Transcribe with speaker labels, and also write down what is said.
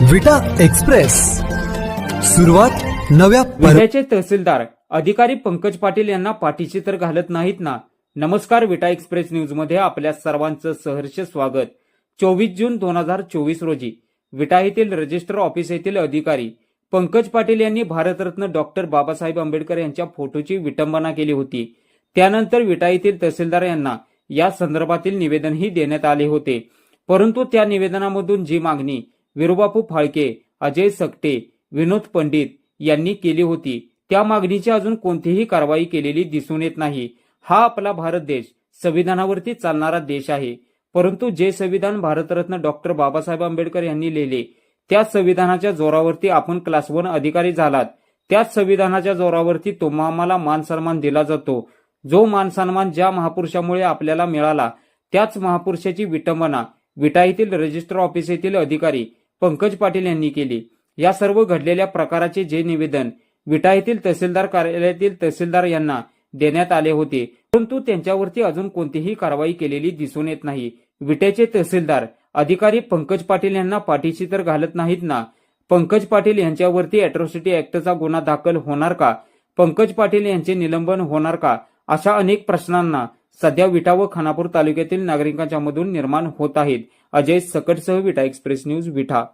Speaker 1: विटा एक्सप्रेस. सुरुवात नव्या पर
Speaker 2: तहसीलदार अधिकारी पंकज पाटील यांना पाठीशी तर घालत नाहीत ना? नमस्कार विटा एक्सप्रेस न्यूजमध्ये आपल्या सर्वांचं सहर्ष स्वागत. चोवीस जून दोन हजार चोवीस रोजी विटा येथील रजिस्टर ऑफिस येथील अधिकारी पंकज पाटील यांनी भारतरत्न डॉक्टर बाबासाहेब आंबेडकर यांच्या फोटोची विटंबना केली होती. त्यानंतर विटा येथील तहसीलदार यांना या संदर्भातील निवेदनही देण्यात आले होते. परंतु त्या निवेदनामधून जी मागणी विरोबापू फाळके अजय सकटे विनोद पंडित यांनी केली होती. त्या मागणीची अजून कोणतीही कारवाई केलेली दिसून येत नाही. हा आपला भारत देश संविधानावरती चालणारा देश आहे. परंतु जे संविधान भारतरत्न डॉक्टर बाबासाहेब आंबेडकर यांनी लिहिले त्याच संविधानाच्या जोरावरती आपण क्लास वन अधिकारी झालात. त्याच संविधानाच्या जोरावरती तुम्हाला मान सन्मान दिला जातो. जो मान सन्मान ज्या महापुरुषामुळे आपल्याला मिळाला त्याच महापुरुषाची विटंबना विटा येथील रजिस्टर ऑफिस येथील अधिकारी पंकज पाटील यांनी केली. या सर्व घडलेल्या प्रकाराचे जे निवेदन विटा येथील तहसीलदार कार्यालयातील तहसीलदार यांना देण्यात आले होते परंतु त्यांच्यावरती अजून कोणतीही कारवाई केलेली दिसून येत नाही. विट्याचे तहसीलदार अधिकारी पंकज पाटील यांना पाठीशी तर घालत नाहीत ना? पंकज पाटील यांच्यावरती अॅट्रॉसिटी ऍक्टचा गुन्हा दाखल होणार का? पंकज पाटील यांचे निलंबन होणार का? अशा अनेक प्रश्नांना सध्या विटा व खानापूर तालुक्यातील नागरिकांच्या मधून निर्माण होत आहेत. अजय सकटसह विटा एक्सप्रेस न्यूज विठा